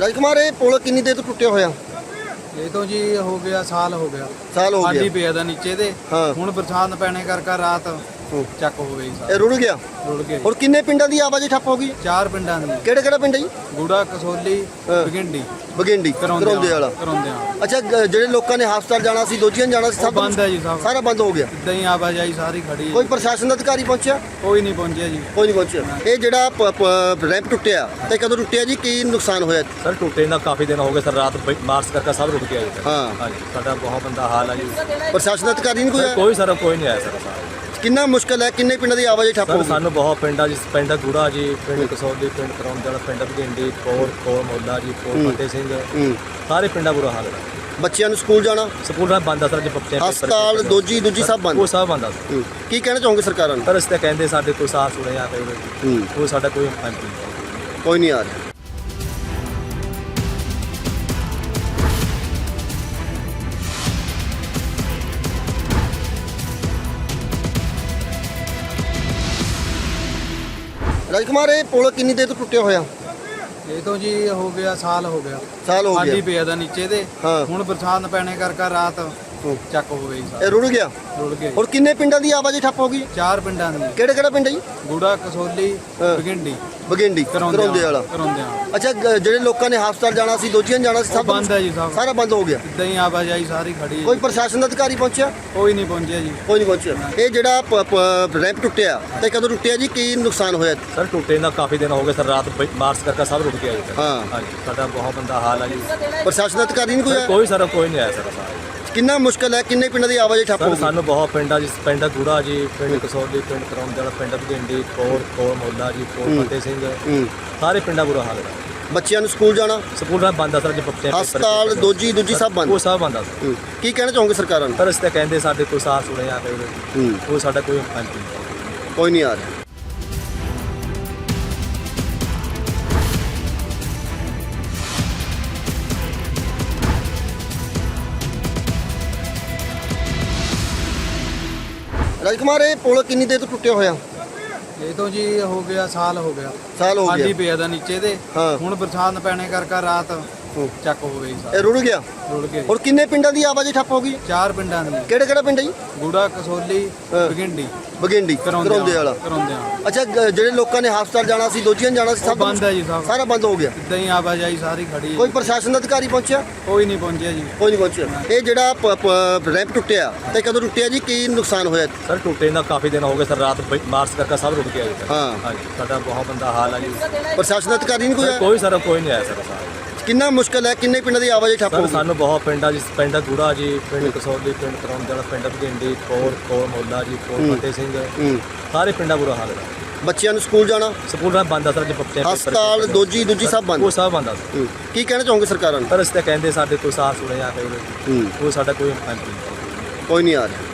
ਰਾਜਕੁਮਾਰ ਇਹ ਪੁਲ ਕਿੰਨੀ ਦੇਰ ਤੋਂ ਟੁੱਟਿਆ ਹੋਇਆ? ਇਹ ਤੋਂ ਜੀ ਹੋ ਗਿਆ ਸਾਲ ਹੋ ਗਿਆ। ਸਾਲ ਹੋ ਗਿਆ। ਪਿਆ ਦਾ ਨੀਚੇ ਦੇ ਹਾਂ। ਹੁਣ ਬਰਸਾਤ ਪੈਣੇ ਕਰਕੇ ਰਾਤ ਹੂੰ। ਚੱਕ ਹੋ ਗਈ ਇਹ ਸਾਰੀ ਰੁੜ ਗਿਆ? ਰੁੜ ਗਏ ਹੁਣ ਕਿੰਨੇ ਪਿੰਡਾਂ ਦੀ ਆਵਾਜਾਈ ਠੱਪ ਹੋ ਗਈ? ਚਾਰ ਪਿੰਡਾਂ ਦੀ। ਕਿਹੜਾ ਕਿਹੜਾ ਪਿੰਡ ਹੈ ਜੀ? ਗੂੜਾ ਕਸੋਲੀ ਹਾਂ। ਬਗਿੰਡੀ। ਬਗਿੰਡੀ ਕਰੌਂਦੇ ਵਾਲਾ। ਕਰਾਉਂਦੇ ਆ ਅੱਛਾ ਗ- ਜਿਹੜੇ ਲੋਕਾਂ ਨੇ ਹਸਪਤਾਲ ਜਾਣਾ ਸੀ ਦੋਜੀਆਂ ਜਾਣਾ ਸੀ ਉਹ ਬੰਦ ਹੈ ਜੀ ਸਭ। ਸਾਰਾ ਬੰਦ ਹੋ ਗਿਆ? ਇਦਾਂ ਹੀ ਆਵਾਜਾਈ ਸਾਰੀ ਖੜੀ ਹੈ ਕੋਈ ਪ੍ਰਸ਼ਾਸਨ ਦਾ ਅਧਿਕਾਰੀ ਪਹੁੰਚਿਆ? ਕੋਈ ਨਹੀਂ ਪਹੁੰਚਿਆ ਜੀ। ਕੋਈ ਨਹੀਂ ਪਹੁੰਚਿਆ। ਇਹ ਜਿਹੜਾ ਪ- ਪ- ਰੈਂਪ ਟੁੱਟਿਆ ਤੇ ਕਦੋਂ ਟੁੱਟਿਆ ਜੀ? ਕੀ ਨੁਕਸਾਨ ਹੋਇਆ? ਸਰ ਟੁੱਟੇ ਨਾ ਕਾਫੀ ਦਿਨ ਹੋ ਗਏ ਸਰ ਰਾਤ ਬ- ਮਾਰਚ ਕਰਕੇ ਸਭ ਰੁਕ ਗਿਆ ਜੀ। ਹਾਂ। ਹਾਂਜੀ ਸਾਡਾ ਬਹੁਤ ਬੰਦਾ ਹਾਲ ਹੈ ਜੀ। ਪ੍ਰਸ਼ਾਸਨ ਦਾ ਅਧਿਕਾਰੀ ਨਹੀਂ ਕੋਈ ਸਰ, ਆਇਆ? ਕੋਈ ਸਰ ਕੋਈ ਨਹੀਂ ਆਇਆ ਸਰ ਸਾਰਾ। ਕਿੰਨਾ ਮੁਸ਼ਕਲ ਹੈ? ਕਿੰਨੇ ਪਿੰਡਾਂ ਦੀ ਆਵਾਜਾਈ ਠੱਪ ਹੋ ਸਰ ਗਈ? ਸਾਨੂੰ ਬਹੁਤ ਪਿੰਡਾਂ ਜਿਸ ਪਿੰਡ ਗੁੜਾ ਜੀ ਪਿੰਡ ਕਸੌਲੀ ਪਿੰਡ ਕਰੌਂਦਲ ਪਿੰਡ ਭਗਿੰਡੀ ਕੋਰ ਕੋਰ ਮੋਲਾ ਜੀ ਕੋਰ। ਫਤਿਹ ਸਿੰਘ। ਹੂੰ। ਸਾਰੇ ਪਿੰਡਾਂ ਬੁਰਾ ਹਾਲ ਹੈ। ਬੱਚਿਆਂ ਨੂੰ ਸਕੂਲ ਜਾਣਾ? ਸਕੂਲ ਦਾ ਬੰਦ ਆ ਸਰ ਜੇ ਬੱਚੇ ਹਸਪਤਾਲ ਦੋਜੀ ਦੂਜੀ ਸਭ ਉਹ ਬੰਦ ਸਭ ਬੰਦ ਆ ਸਰ। ਹੂੰ। ਕੀ ਕਹਿਣਾ ਚਾਹੋਗੇ ਸਰਕਾਰਾਂ ਨੂੰ? ਪਰ ਅਸੀਂ ਤਾਂ ਕਹਿੰਦੇ ਸਾਡੇ ਕੋਈ ਸਾਥ ਸੁਣੇ ਆ। ਕੋਈ ਸਾਡਾ ਕੋਈ ਐਮਪੀ ਨਹੀਂ। ਕੋਈ ਨਹੀਂ ਆ ਰਿਹਾ। ਰਾਜਕੁਮਾਰ ਇਹ ਪੁਲ ਕਿੰਨੀ ਦੇਰ ਤੋਂ ਟੁੱਟਿਆ ਹੋਇਆ ਇਹ ਤੋਂ ਜੀ ਹੋ ਗਿਆ ਸਾਲ ਹੋ ਗਿਆ ਸਾਲ ਹੋ ਗਿਆ ਪਿਆ ਦਾ ਨੀਚੇ ਦੇ ਹਾਂ। ਹੁਣ ਬਰਸਾਤ ਪੈਣੇ ਕਰਕੇ ਰਾਤ। ਚੱਕ ਹੋ ਗਈ ਸਾਰੀ। ਇਹ ਰੁੜ ਗਿਆ? ਰੁੜ ਗਏ ਹੁਣ ਕਿੰਨੇ ਪਿੰਡਾਂ ਦੀ ਆਵਾਜਾਈ ਠੱਪ ਹੋ ਗਈ? ਚਾਰ ਪਿੰਡਾਂ ਦੀ। ਕਿਹੜਾ ਕਿਹੜਾ ਪਿੰਡ ਹੈ ਜੀ? ਗੂੜਾ ਕਸੋਲੀ ਹਾਂ। ਬਗਿੰਡੀ। ਬਗਿੰਡੀ ਕਰੌਂਦੇ ਵਾਲਾ। ਕਰਾਉਂਦੇ ਆ ਅੱਛਾ ਗ- ਜਿਹੜੇ ਲੋਕਾਂ ਨੇ ਹਸਪਤਾਲ ਜਾਣਾ ਸੀ ਦੋਜੀਆਂ ਜਾਣਾ ਸੀ ਉਹ ਬੰਦ ਹੈ ਜੀ ਸਭ। ਸਾਰਾ ਬੰਦ ਹੋ ਗਿਆ? ਇਦਾਂ ਹੀ ਆਵਾਜਾਈ ਸਾਰੀ ਖੜੀ ਹੈ ਕੋਈ ਪ੍ਰਸ਼ਾਸਨ ਦਾ ਅਧਿਕਾਰੀ ਪਹੁੰਚਿਆ? ਕੋਈ ਨਹੀਂ ਪਹੁੰਚਿਆ ਜੀ। ਕੋਈ ਨਹੀਂ ਪਹੁੰਚਿਆ। ਇਹ ਜਿਹੜਾ ਪ- ਪ- ਰੈਂਪ ਟੁੱਟਿਆ ਤੇ ਕਦੋਂ ਟੁੱਟਿਆ ਜੀ? ਕੀ ਨੁਕਸਾਨ ਹੋਇਆ? ਸਰ ਟੁੱਟੇ ਨਾ ਕਾਫੀ ਦਿਨ ਹੋ ਗਏ ਸਰ ਰਾਤ ਬ- ਮਾਰਚ ਕਰਕੇ ਸਭ ਰੁਕ ਗਿਆ ਜੀ। ਸਰ। ਹਾਂ। ਹਾਂਜੀ ਸਾਡਾ ਬਹੁਤ ਬੰਦਾ ਹਾਲ ਹੈ ਜੀ। ਪ੍ਰਸ਼ਾਸਨ ਦਾ ਅਧਿਕਾਰੀ ਨਹੀਂ ਕੋਈ ਸਰ, ਆਇਆ? ਕੋਈ ਸਰ ਕੋਈ ਨਹੀਂ ਆਇਆ ਸਰ ਸਾਰਾ। ਕਿੰਨਾ ਮੁਸ਼ਕਲ ਹੈ ਕਿੰਨੇ ਪਿੰਡਾਂ ਦੀ ਆਵਾਜਾਈ ਠੱਪ ਹੋ ਸਰ ਗਈ ਸਾਨੂੰ ਬਹੁਤ ਪਿੰਡਾਂ ਜਿਸ ਪਿੰਡ ਗੁੜਾ ਜੀ ਪਿੰਡ ਕਸੌਲੀ ਪਿੰਡ ਕਰੌਂਦਲ ਪਿੰਡ ਭਗਿੰਡੀ ਕੋਰ ਕੋਰ ਮੋਲਾ ਜੀ ਕੋਰ। ਫਤਿਹ ਸਿੰਘ ਹੂੰ। ਸਾਰੇ ਪਿੰਡਾਂ ਬੁਰਾ ਹਾਲ ਹੈ ਬੱਚਿਆਂ ਨੂੰ ਸਕੂਲ ਜਾਣਾ ਸਕੂਲ ਦਾ ਬੰਦ ਆ ਸਰ ਜੇ ਬੱਚੇ ਹਸਪਤਾਲ ਕੀਤੇ ਦੋਜੀ ਦੂਜੀ ਸਭ ਬੰਦ ਉਹ ਸਭ ਬੰਦ ਆ ਸਰ। ਹੂੰ। ਕੀ ਕਹਿਣਾ ਚਾਹੋਗੇ ਸਰਕਾਰਾਂ ਨੂੰ ਪਰ ਅਸੀਂ ਤਾਂ ਕਹਿੰਦੇ ਸਾਡੇ ਕੋਈ ਸਾਥ ਸੁਣੇ ਆ। ਕੋਈ ਸਾਡਾ ਕੋਈ ਐਮਪੀ ਨਹੀਂ ਕੋਈ ਨਹੀਂ ਆ ਰਿਹਾ ਰਾਜਕੁਮਾਰ ਇਹ ਪੁਲ ਕਿੰਨੀ ਦੇਰ ਤੋਂ ਟੁੱਟਿਆ ਹੋਇਆ ਇਹ ਤੋਂ ਜੀ ਹੋ ਗਿਆ ਸਾਲ ਹੋ ਗਿਆ ਸਾਲ ਹੋ ਗਿਆ ਪਿਆ ਦਾ ਨੀਚੇ ਦੇ ਹਾਂ। ਹੁਣ ਬਰਸਾਤ ਪੈਣੇ ਕਰਕੇ ਰਾਤ। ਚੱਕ ਹੋ ਗਈ ਸਾਰੀ। ਇਹ ਰੁੜ ਗਿਆ? ਰੁੜ ਗਏ ਹੁਣ ਕਿੰਨੇ ਪਿੰਡਾਂ ਦੀ ਆਵਾਜਾਈ ਠੱਪ ਹੋ ਗਈ? ਚਾਰ ਪਿੰਡਾਂ ਦੀ। ਕਿਹੜਾ ਕਿਹੜਾ ਪਿੰਡ ਹੈ ਜੀ? ਗੂੜਾ ਕਸੋਲੀ ਹਾਂ। ਬਗਿੰਡੀ। ਬਗਿੰਡੀ ਕਰਾਉਂਦੇ ਕਰੌਂਦੇ ਵਾਲਾ। ਕਰਾਉਂਦੇ ਆ ਅੱਛਾ ਗ- ਜਿਹੜੇ ਲੋਕਾਂ ਨੇ ਹਸਪਤਾਲ ਜਾਣਾ ਸੀ ਦੋਜੀਆਂ ਜਾਣਾ ਸੀ ਸਭ ਬੰਦ ਹੈ ਜੀ ਸਭ। ਸਾਰਾ ਬੰਦ ਹੋ ਗਿਆ? ਇਦਾਂ ਹੀ ਆਵਾਜਾਈ ਸਾਰੀ ਖੜੀ ਹੈ। ਕੋਈ ਪ੍ਰਸ਼ਾਸਨ ਦਾ ਅਧਿਕਾਰੀ ਪਹੁੰਚਿਆ? ਕੋਈ ਨਹੀਂ ਪਹੁੰਚਿਆ ਜੀ। ਕੋਈ ਨਹੀਂ ਪਹੁੰਚਿਆ। ਇਹ ਜਿਹੜਾ ਪ- ਪ- ਰੈਂਪ ਟੁੱਟਿਆ ਤੇ ਕਦੋਂ ਟੁੱਟਿਆ ਜੀ? ਕੀ ਨੁਕਸਾਨ ਹੋਇਆ? ਸਰ ਟੁੱਟੇ ਨਾ ਕਾਫੀ ਦਿਨ ਹੋ ਗਏ ਸਰ ਰਾਤ ਬ- ਮਾਰਚ ਕਰਕੇ ਸਭ ਰੁਕ ਗਿਆ ਜੀ। ਸਰ। ਹਾਂ। ਹਾਂਜੀ ਸਾਡਾ ਬਹੁਤ ਬੰਦਾ ਹਾਲ ਹੈ ਜੀ। ਪ੍ਰਸ਼ਾਸਨ ਦਾ ਅਧਿਕਾਰੀ ਨਹੀਂ ਕੋਈ ਸਰ, ਆਇਆ? ਕੋਈ ਸਰ ਕੋਈ ਨਹੀਂ ਆਇਆ ਸਰ ਸਾਰਾ। ਕਿੰਨਾ ਮੁਸ਼ਕਲ ਹੈ ਕਿੰਨੇ ਪਿੰਡਾਂ ਦੀ ਆਵਾਜਾਈ ਠੱਪ ਹੋ ਸਰ ਗਈ ਸਾਨੂੰ ਬਹੁਤ ਪਿੰਡਾਂ ਜਿਸ ਪਿੰਡ ਗੁੜਾ ਜੀ ਪਿੰਡ ਕਸੌਲੀ ਪਿੰਡ ਕਰੌਂਦਲ ਪਿੰਡ ਭਗਿੰਡੀ ਕੋਰ ਕੋਰ ਮੋਲਾ ਜੀ ਕੋਰ। ਫਤਿਹ ਸਿੰਘ ਹੂੰ। ਸਾਰੇ ਪਿੰਡਾਂ ਬੁਰਾ ਹਾਲ ਹੈ ਬੱਚਿਆਂ ਨੂੰ ਸਕੂਲ ਜਾਣਾ ਸਕੂਲ ਦਾ ਬੰਦ ਆ ਸਰ ਜੇ ਬੱਚੇ ਹਸਪਤਾਲ ਕੀਤੇ ਦੋਜੀ ਦੂਜੀ ਸਭ ਬੰਦ ਉਹ ਸਭ ਬੰਦ ਆ ਸਰ। ਹੂੰ। ਕੀ ਕਹਿਣਾ ਚਾਹੋਗੇ ਸਰਕਾਰਾਂ ਨੂੰ ਪਰ ਅਸੀਂ ਤਾਂ ਕਹਿੰਦੇ ਸਾਡੇ ਕੋਈ ਸਾਥ ਸੁਣੇ ਆ ਤੇ ਹੂੰ। ਕੋਈ ਸਾਡਾ ਕੋਈ ਐਮਪੀ ਨਹੀਂ ਕੋਈ ਨਹੀਂ ਆ ਰਿਹਾ